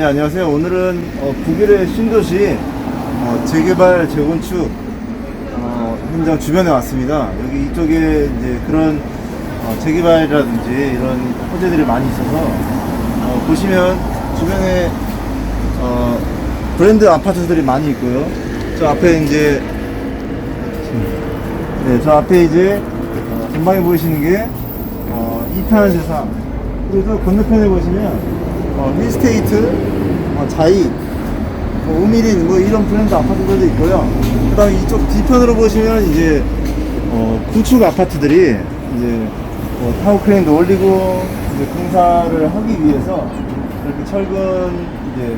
네, 안녕하세요. 오늘은 어, 북일의 신도시 어, 재개발, 재건축 어, 현장 주변에 왔습니다. 여기 이쪽에 이제 그런 어, 재개발이라든지 이런 호재들이 많이 있어서 어, 보시면 주변에 어, 브랜드 아파트들이 많이 있고요. 저 앞에 이제 네, 저 앞에 이제 어, 전방에 보이시는 게 어, 이편한 세상 그리고 저 건너편에 보시면 어, 힐스테이트, 어, 자이, 뭐 우미린 뭐 이런 브랜드 아파트들도 있고요. 그다음에 이쪽 뒤편으로 보시면 이제 어, 구축 아파트들이 이제 뭐 타워 크레인도 올리고 이제 공사를 하기 위해서 이렇게 철근 이제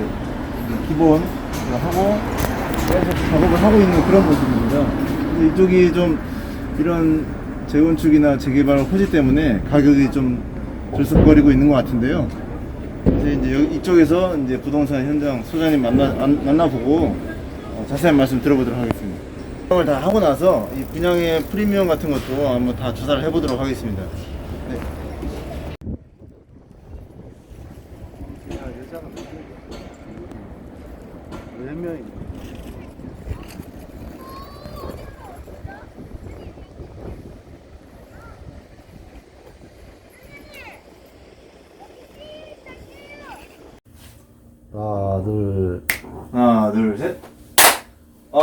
기본 하고 계속 작업을 하고 있는 그런 모습입니다. 근데 이쪽이 좀 이런 재건축이나 재개발 호재 때문에 가격이 좀 들썩거리고 있는 것 같은데요. 이제, 이제 이쪽에서 이제 부동산 현장 소장님 만나 만- 만나보고 어, 자세한 말씀 들어보도록 하겠습니다. 분양을 다 하고 나서 이 분양의 프리미엄 같은 것도 한번 다 조사를 해보도록 하겠습니다. 네. 몇 명이? 하나, 둘, 하나, 둘, 셋.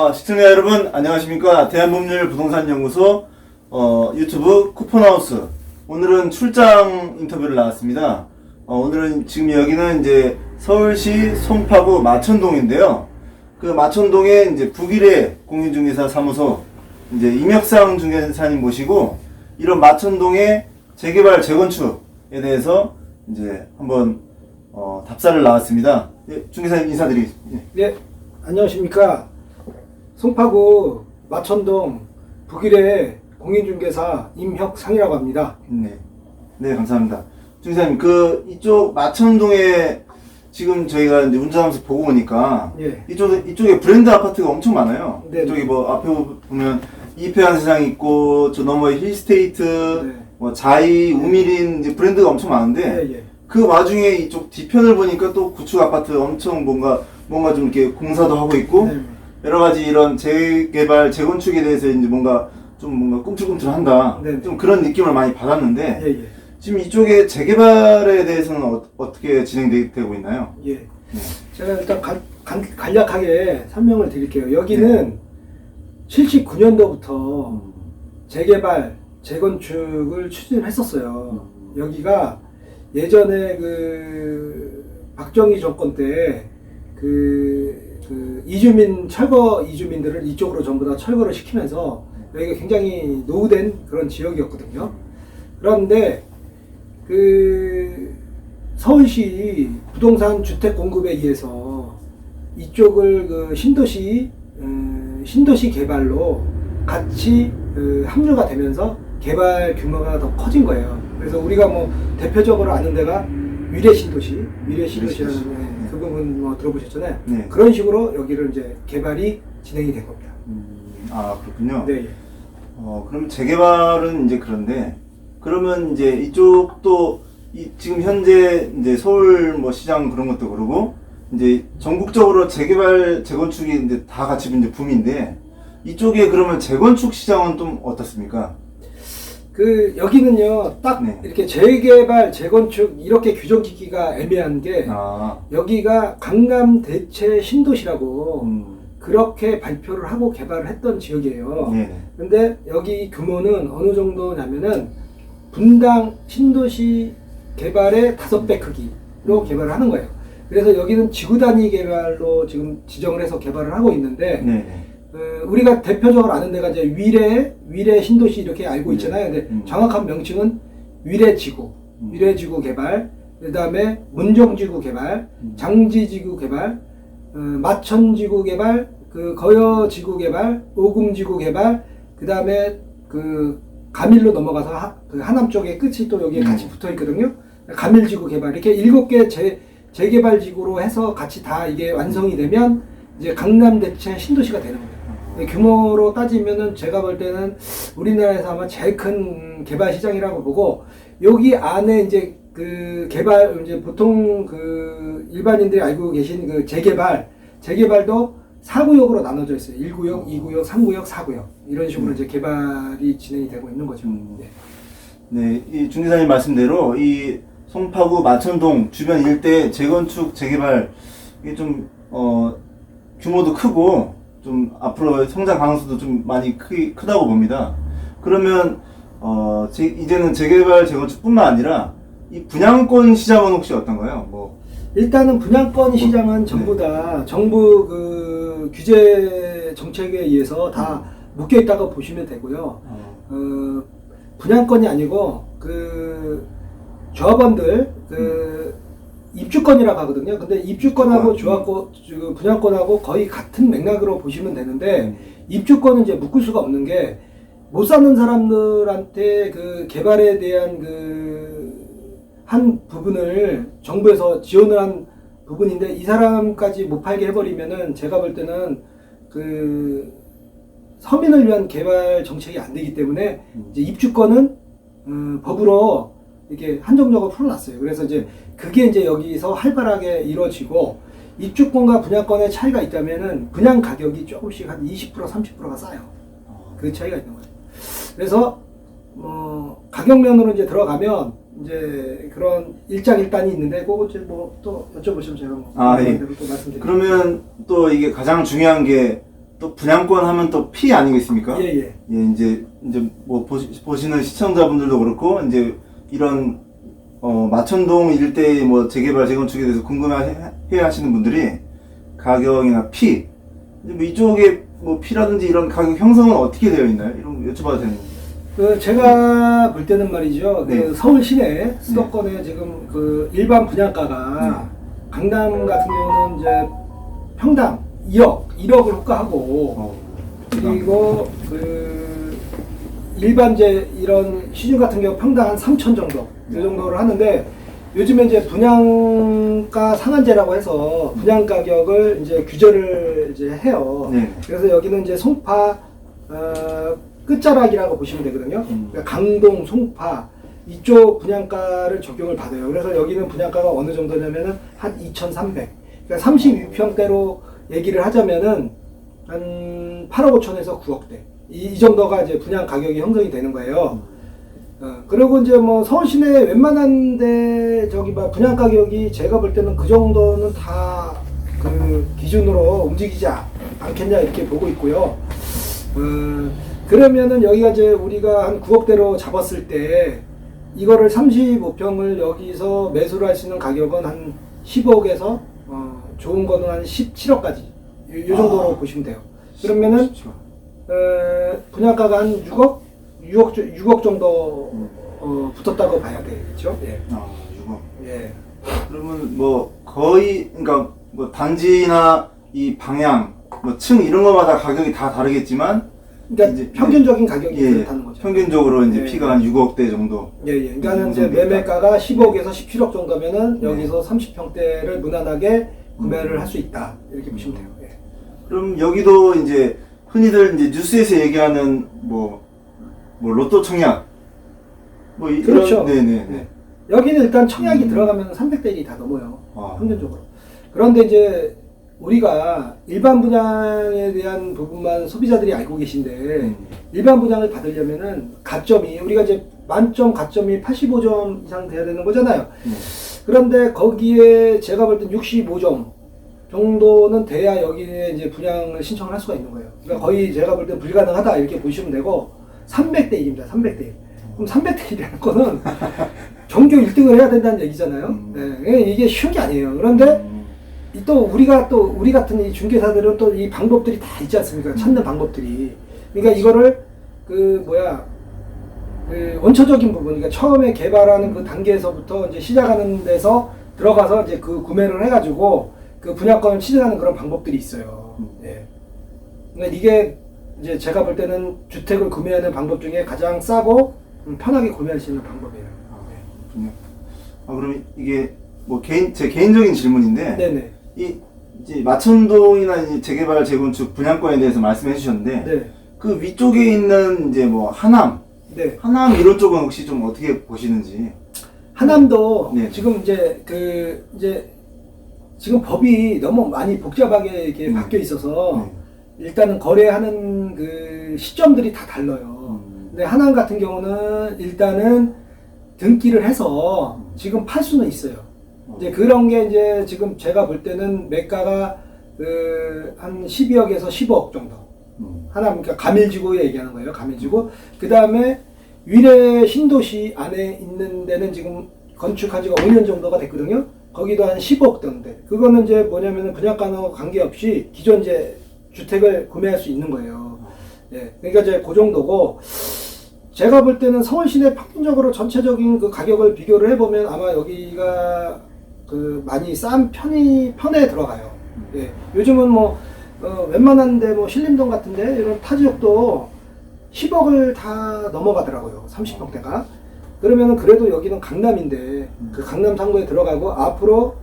아, 시청자 여러분, 안녕하십니까. 대한법률 부동산 연구소, 어, 유튜브 쿠폰하우스. 오늘은 출장 인터뷰를 나왔습니다. 어, 오늘은 지금 여기는 이제 서울시 송파구 마천동인데요. 그 마천동에 이제 북일의 공인중개사 사무소, 이제 임혁상 중개사님 모시고, 이런 마천동의 재개발, 재건축에 대해서 이제 한번 어, 답사를 나왔습니다. 예, 중개사님 인사드리겠습니다. 예. 네, 안녕하십니까. 송파구 마천동 북일의 공인중개사 임혁상이라고 합니다. 네. 네, 감사합니다. 중개사님, 그, 이쪽 마천동에 지금 저희가 이제 운전하면서 보고 오니까, 예. 이쪽, 이쪽에 브랜드 아파트가 엄청 많아요. 네. 이쪽에 뭐, 앞에 보면, 이페한 세상 있고, 저 너머에 힐스테이트, 네. 뭐, 자이, 우미린, 이제 브랜드가 엄청 많은데, 예, 예. 그 와중에 이쪽 뒤편을 보니까 또 구축 아파트 엄청 뭔가, 뭔가 좀 이렇게 공사도 하고 있고, 네. 여러 가지 이런 재개발, 재건축에 대해서 이제 뭔가 좀 뭔가 꿈틀꿈틀한다. 네. 좀 그런 느낌을 많이 받았는데 예, 예. 지금 이쪽에 재개발에 대해서는 어, 떻게 진행되고 있나요? 예. 네. 제가 일단 간, 간, 간략하게 설명을 드릴게요. 여기는 네. 79년도부터 재개발, 재건축을 추진했었어요. 여기가 예전에 그 박정희 정권 때 그, 그 이주민 철거 이주민들을 이쪽으로 전부 다 철거를 시키면서 여기가 굉장히 노후된 그런 지역이었거든요. 그런데 그 서울시 부동산 주택 공급에 의해서 이쪽을 그 신도시 음, 신도시 개발로 같이 그 합류가 되면서 개발 규모가 더 커진 거예요. 그래서 우리가 뭐 대표적으로 아는 데가 위례 신도시, 위례 신도시라는 그 부분 뭐 들어보셨잖아요. 네. 그런 식으로 여기를 이제 개발이 진행이 된 겁니다. 아 그렇군요. 네, 예. 어 그럼 재개발은 이제 그런데 그러면 이제 이쪽도 이, 지금 현재 이제 서울 뭐 시장 그런 것도 그러고 이제 전국적으로 재개발 재건축이 이제 다 같이 이제 붐인데 이쪽에 그러면 재건축 시장은 좀 어떻습니까? 그 여기는요 딱 네. 이렇게 재개발 재건축 이렇게 규정 짓기가 애매한 게 아, 여기가 강남 대체 신도시라고 음, 그렇게 발표를 하고 개발을 했던 지역이에요. 네, 근데 여기 규모는 어느 정도냐면은 분당 신도시 개발의 다섯 배 크기로 개발을 하는 거예요. 그래서 여기는 지구 단위 개발로 지금 지정을 해서 개발을 하고 있는데 네, 네. 어, 우리가 대표적으로 아는 데가 이제 위례, 위례 신도시 이렇게 알고 네. 있잖아요. 근데 음. 정확한 명칭은 위례지구, 음. 위례지구 개발, 그 다음에 문정지구 개발, 음. 장지지구 개발, 어, 마천지구 개발, 그 거여지구 개발, 오금지구 개발, 그 다음에 그 가밀로 넘어가서 하, 그 하남 쪽에 끝이 또 여기에 음. 같이 붙어 있거든요. 가밀지구 개발 이렇게 일곱 개 재, 재개발 지구로 해서 같이 다 이게 완성이 되면 이제 강남 대체 신도시가 되는 거예요. 규모로 따지면은 제가 볼 때는 우리나라에서 아마 제일 큰 개발 시장이라고 보고 여기 안에 이제 그그 개발 이제 보통 그 일반인들이 알고 계신 그 재개발 재개발도 4구역으로 나눠져 있어요. 1구역, 2구역, 3구역, 4구역 이런 식으로 이제 개발이 진행이 되고 있는 거죠. 음. 네. 네, 이 중기사님 말씀대로 이 송파구 마천동 주변 일대 재건축 재개발 이게 좀 어, 규모도 크고 좀 앞으로 성장 가능성도 좀 많이 크, 크다고 봅니다. 그러면 어, 제- 이제는 재개발 재건축뿐만 아니라 이 분양권 시장은 혹시 어떤가요? 뭐 일단은 분양권 시장은 네. 전부 다 정부 그 규제 정책에 의해서 다 묶여 있다고 보시면 되고요. 어, 어, 분양권이 아니고 그 조합원들 그 입주권이라고 하거든요. 근데 입주권하고 입주권. 조합권 그 분양권하고 거의 같은 맥락으로 보시면 되는데 음. 입주권은 이제 묶을 수가 없는 게 못 사는 사람들한테 그 개발에 대한 그 한 부분을 정부에서 지원을 한 부분인데 이 사람까지 못 팔게 해버리면은 제가 볼 때는 그 서민을 위한 개발 정책이 안 되기 때문에 이제 입주권은 음, 법으로 이렇게 한정적으로 풀어놨어요. 그래서 이제 그게 이제 여기서 활발하게 이루어지고 입주권과 분양권의 차이가 있다면은 분양 가격이 조금씩 한 20% 30%가 싸요. 그 차이가 있는 거예요. 그래서 뭐 가격면으로 이제 들어가면 이제 그런 일장일단이 있는데 그거 이제 뭐 또 여쭤보시면 제가 뭐 아, 예. 또 말씀드릴게요. 그러면 또 이게 가장 중요한 게 또 분양권 하면 또피 아니겠습니까? 예, 예. 예, 이제, 이제 뭐 보시, 보시는 시청자분들도 그렇고, 이제 이런, 어, 마천동 일대의 뭐 재개발, 재건축에 대해서 궁금해 해 하시는 분들이 가격이나 피, 뭐 이쪽에 뭐 피라든지 이런 가격 형성은 어떻게 되어 있나요? 이런 거 여쭤봐도 되는 그 제가 볼 때는 말이죠. 네. 그 서울 시내 수도권에 지금 그 일반 분양가가 네. 강남 같은 경우는 이제 평당 2억, 1억을 호가하고 어, 그리고 그 일반 이제 이런 시중 같은 경우 평당 한 3천 정도 이 정도를 하는데 요즘에 이제 분양가 상한제라고 해서 분양 가격을 이제 규제를 이제 해요. 네. 그래서 여기는 이제 송파 어, 끝자락이라고 보시면 되거든요. 음. 그러니까 강동, 송파 이쪽 분양가를 적용을 받아요. 그래서 여기는 분양가가 어느 정도냐면은 한 2,300. 그러니까 32평대로 얘기를 하자면은 한 8억 5천에서 9억대. 이, 이 정도가 이제 분양 가격이 형성이 되는 거예요. 어, 그리고 이제 뭐 서울 시내 웬만한데 저기 막 분양 가격이 제가 볼 때는 그 정도는 다 그 기준으로 움직이지 않- 않겠냐 이렇게 보고 있고요. 어, 그러면은 여기가 이제 우리가 한 9억대로 잡았을 때 이거를 35평을 여기서 매수를 할수 있는 가격은 한 10억에서 어, 좋은 거는 한 17억까지 이, 정도로 아. 보시면 돼요. 그러면은 어, 분양가가 한 6억, 6억, 6억 정도 어, 붙었다고 봐야 되겠죠. 예. 아, 6억. 예. 그러면 뭐 거의 그러니까 뭐 단지나 이 방향, 뭐 층 이런 거마다 가격이 다 다르겠지만 그러니까 이제- 평균적인 가격이 예, 그렇다는 거죠. 평균적으로 이제 예. 피가 한 6억대 정도. 예, 예. 그러니까는 이제? 매매가가 10억에서 17억 정도면은 네. 여기서 30평대를 무난하게 구매를 할 수 있다. 이렇게 보시면 돼요. 예. 그럼 여기도 이제 흔히들 이제 뉴스에서 얘기하는 뭐, 뭐 로또 청약 뭐 이런 그렇죠. 네네네. 네. 여기는 일단 청약이 음. 들어가면 300대 1이 다 넘어요. 아. 평균적으로. 그런데 이제 우리가 일반 분양에 대한 부분만 소비자들이 알고 계신데 음. 일반 분양을 받으려면은 가점이 우리가 이제 만점 가점이 85점 이상 돼야 되는 거잖아요. 네. 그런데 거기에 제가 볼 땐 65점 정도는 돼야 여기에 이제 분양을 신청을 할 수가 있는 거예요. 그러니까 거의 제가 볼 땐 불가능하다 이렇게 보시면 되고 300대 1입니다. 300대 1. 그럼 300대 1이라는 거는 전교 1등을 해야 된다는 얘기잖아요. 음. 예, 이게 쉬운 게 아니에요. 그런데 또 우리가 또 우리 같은 이 중개사들은 또 이 방법들이 다 있지 않습니까? 찾는 방법들이. 그러니까 이거를 그 뭐야 그 원초적인 부분, 그러니까 처음에 개발하는 그 단계에서부터 이제 시작하는 데서 들어가서 이제 그 구매를 해가지고 그 분양권을 취득하는 그런 방법들이 있어요. 음. 예. 그러니까 이게 이제 제가 볼 때는 주택을 구매하는 방법 중에 가장 싸고 음, 편하게 구매할 수 있는 방법이에요. 그렇군요. 아 그럼 이게 뭐 개인 제 개인적인 질문인데 네네. 이 이제 마천동이나 이 재개발 재건축 분양권에 대해서 말씀해 주셨는데 네. 그 위쪽에 있는 이제 뭐 하남 네. 하남 이런 쪽은 혹시 좀 어떻게 보시는지 하남도 네. 지금 이제 그 이제 지금 법이 너무 많이 복잡하게 이렇게 음. 바뀌어 있어서 네. 일단은 거래하는 그 시점들이 다 달라요. 음. 근데 하남 같은 경우는 일단은 등기를 해서 지금 팔 수는 있어요. 이제 그런 게 이제 지금 제가 볼 때는 매가가 그 한 12억에서 15억 정도. 음. 하나 그러니까 가밀지구 얘기하는 거예요. 가밀지구. 그 다음에 위례 신도시 안에 있는 데는 지금 건축한 지가 5년 정도가 됐거든요. 거기도 한 10억 정도. 그거는 이제 뭐냐면은 분양가와 관계없이 기존 이제 주택을 구매할 수 있는 거예요. 예. 그러니까 이제 그 정도고 제가 볼 때는 서울 시내 평균적으로 전체적인 그 가격을 비교를 해보면 아마 여기가 그 많이 싼 편이 편에 들어가요. 예. 요즘은 뭐 어, 웬만한데 뭐 신림동 같은데 이런 타 지역도 10억을 다 넘어가더라고요. 30평대가. 그러면은 그래도 여기는 강남인데 그 강남 상구에 들어가고 앞으로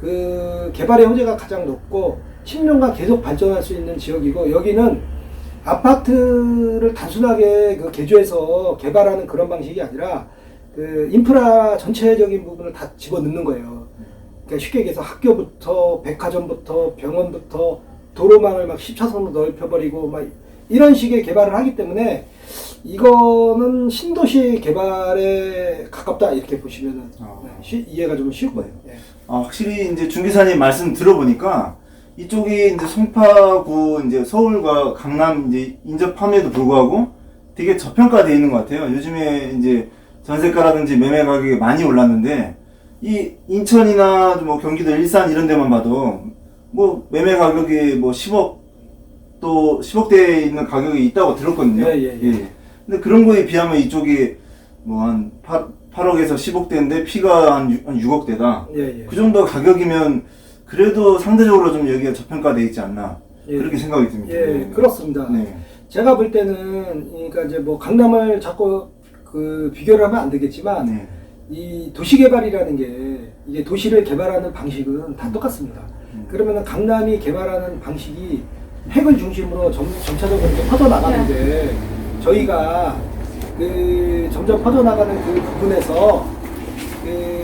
그 개발의 호재가 가장 높고 10년간 계속 발전할 수 있는 지역이고 여기는 아파트를 단순하게 그 개조해서 개발하는 그런 방식이 아니라 그 인프라 전체적인 부분을 다 집어넣는 거예요. 그러니까 쉽게 얘기해서 학교부터 백화점부터 병원부터 도로망을 막 10차선으로 넓혀버리고 막 이런 식의 개발을 하기 때문에 이거는 신도시 개발에 가깝다 이렇게 보시면은 아. 네, 쉬- 이해가 좀 쉬울 거예요. 예. 아, 확실히 이제 중기사님 말씀 들어보니까 이쪽이 이제 송파구 이제 서울과 강남 이제 인접함에도 불구하고 되게 저평가되어 있는 것 같아요. 요즘에 이제 전세가라든지 매매 가격이 많이 올랐는데 이 인천이나 뭐 경기도 일산 이런 데만 봐도 뭐 매매 가격이 뭐 10억 또 10억대에 있는 가격이 있다고 들었거든요. 예, 예, 예. 근데 그런 거에 비하면 이쪽이 뭐한 8, 8억에서 10억대인데 피가 한, 6, 한 6억대다. 예, 예. 그 정도 가격이면 그래도 상대적으로 좀 여기가 저평가돼 있지 않나 예. 그렇게 생각이 듭니다. 예, 네. 그렇습니다. 네. 제가 볼 때는 그러니까 이제 뭐 강남을 자꾸 그 비교를 하면 안 되겠지만 네. 이 도시 개발이라는 게 이게 도시를 개발하는 방식은 다 똑같습니다. 음. 그러면은 강남이 개발하는 방식이 핵을 중심으로 점, 점차적으로 이렇게 퍼져 나가는데 저희가 그 점점 퍼져 나가는 그 부분에서 그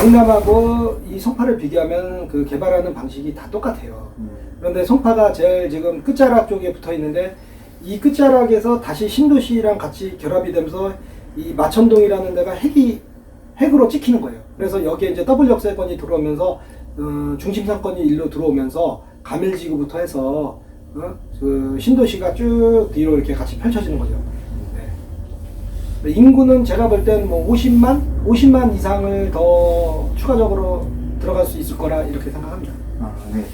강남하고 이 송파를 비교하면 그 개발하는 방식이 다 똑같아요. 음. 그런데 송파가 제일 지금 끝자락 쪽에 붙어 있는데 이 끝자락에서 다시 신도시랑 같이 결합이 되면서 이 마천동이라는 데가 핵이 핵으로 찍히는 거예요. 그래서 여기에 이제 더블 역세권이 들어오면서 어, 중심 상권이 일로 들어오면서 가밀지구부터 해서 어, 그 신도시가 쭉 뒤로 이렇게 같이 펼쳐지는 거죠. 네. 인구는 제가 볼땐뭐 50만, 50만 이상을 더 추가적으로 들어갈 수 있을 거라 이렇게 생각합니다. 아, 네.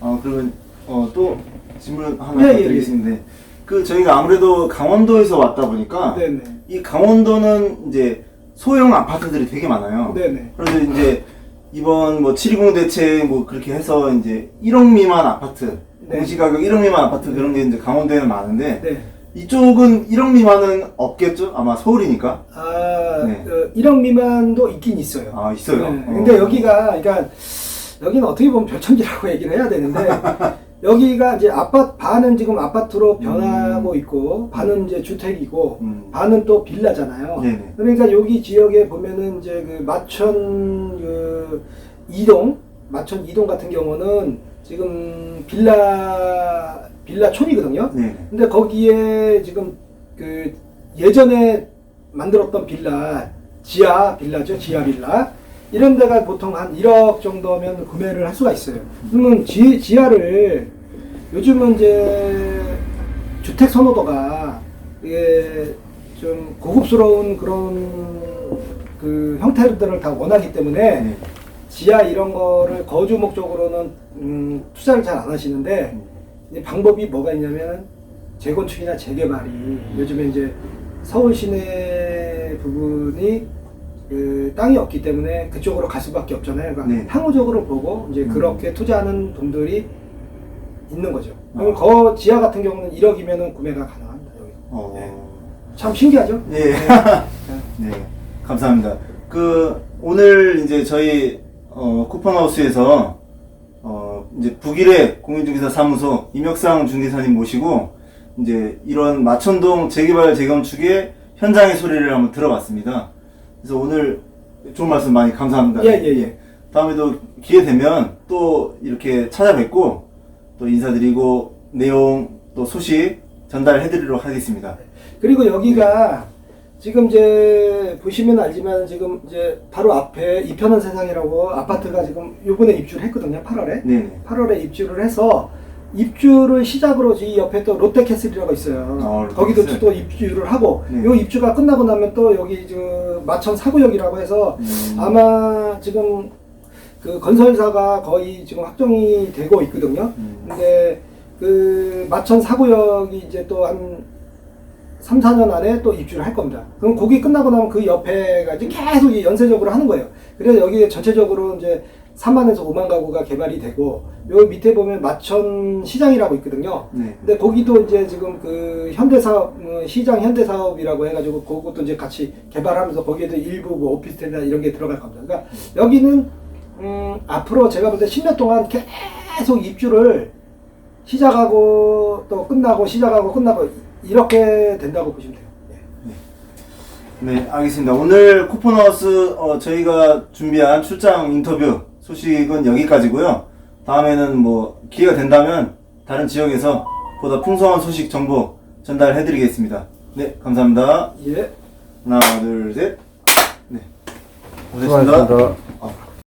어, 그러면 어, 또 질문 하나 예, 예, 드리겠습니다. 그 저희가 아무래도 강원도에서 왔다 보니까 네네. 이 강원도는 이제 소형 아파트들이 되게 많아요. 네네. 그래서 이제 이번 뭐 720 대책 뭐 그렇게 해서 이제 1억 미만 아파트, 네. 공시가격 1억 미만 아파트 그런 게 이제 강원도에는 많은데 네. 이쪽은 1억 미만은 없겠죠? 아마 서울이니까. 아, 네. 어, 1억 미만도 있긴 있어요. 아, 있어요? 네. 어. 근데 여기가, 그러니까, 여기는 어떻게 보면 별천지라고 얘기를 해야 되는데, 여기가 이제 아파트, 반은 지금 아파트로 변하고 있고, 반은 이제 주택이고, 음. 반은 또 빌라잖아요. 네네. 그러니까 여기 지역에 보면은 이제 그 마천 그 이동, 마천 이동 같은 경우는 지금 빌라, 빌라촌이거든요. 네. 근데 거기에 지금 그 예전에 만들었던 빌라 지하 빌라죠 지하 빌라 이런 데가 보통 한 1억 정도면 구매를 할 수가 있어요. 그러면 지, 지하를 요즘은 이제 주택 선호도가 이게 좀 고급스러운 그런 그 형태들을 다 원하기 때문에 네. 지하 이런 거를 거주 목적으로는 음, 투자를 잘 안 하시는데 이 방법이 뭐가 있냐면 재건축이나 재개발이 요즘에 이제 서울 시내 부분이 그 땅이 없기 때문에 그쪽으로 갈 수밖에 없잖아요. 그러니까 네. 향후적으로 보고 이제 음. 그렇게 투자하는 돈들이 있는 거죠. 그럼 아. 거 지하 같은 경우는 1억이면은 구매가 가능합니다. 여기. 어. 네. 참 신기하죠? 예. 네. 네. 감사합니다. 그 오늘 이제 저희 어, 쿠폰하우스에서 어, 이제 북일의 공인중개사 사무소 임혁상 중개사님 모시고 이제 이런 마천동 재개발 재건축의 현장의 소리를 한번 들어봤습니다. 그래서 오늘 좋은 말씀 많이 감사합니다. 예, 예, 예. 다음에도 기회 되면 또 이렇게 찾아뵙고 또 인사드리고 내용 또 소식 전달해드리도록 하겠습니다. 그리고 여기가 지금 이제 보시면 알지만 지금 이제 바로 앞에 이편한 세상이라고 아파트가 지금 요번에 입주를 했거든요. 8월에. 네네. 8월에 입주를 해서 입주를 시작으로 이 옆에 또 롯데캐슬이라고 있어요. 어, 롯데캐슬. 거기도 또 입주를 하고 네. 요 입주가 끝나고 나면 또 여기 저 마천 사구역이라고 해서 음. 아마 지금 그 건설사가 거의 지금 확정이 되고 있거든요. 음. 근데 그 마천 사구역이 이제 또한 3, 4년 안에 또 입주를 할 겁니다. 그럼 거기 끝나고 나면 그 옆에가 이제 계속 이 연쇄적으로 하는 거예요. 그래서 여기 전체적으로 이제 3만에서 5만 가구가 개발이 되고 요 밑에 보면 마천 시장이라고 있거든요. 네. 근데 거기도 이제 지금 그 현대사업 음, 시장 현대사업이라고 해가지고 그것도 이제 같이 개발하면서 거기에도 일부 뭐 오피스텔이나 이런 게 들어갈 겁니다. 그러니까 여기는 음, 앞으로 제가 볼 때 10년 동안 계속 입주를 시작하고 또 끝나고 시작하고 끝나고 이렇게 된다고 보시면 돼요. 예. 네, 알겠습니다. 오늘 쿠폰하우스 어, 저희가 준비한 출장 인터뷰 소식은 여기까지고요. 다음에는 뭐 기회가 된다면 다른 지역에서 보다 풍성한 소식 정보 전달해드리겠습니다. 네, 감사합니다. 예. 하나, 둘, 셋. 네, 고생하셨습니다. 수고하셨습니다. 아,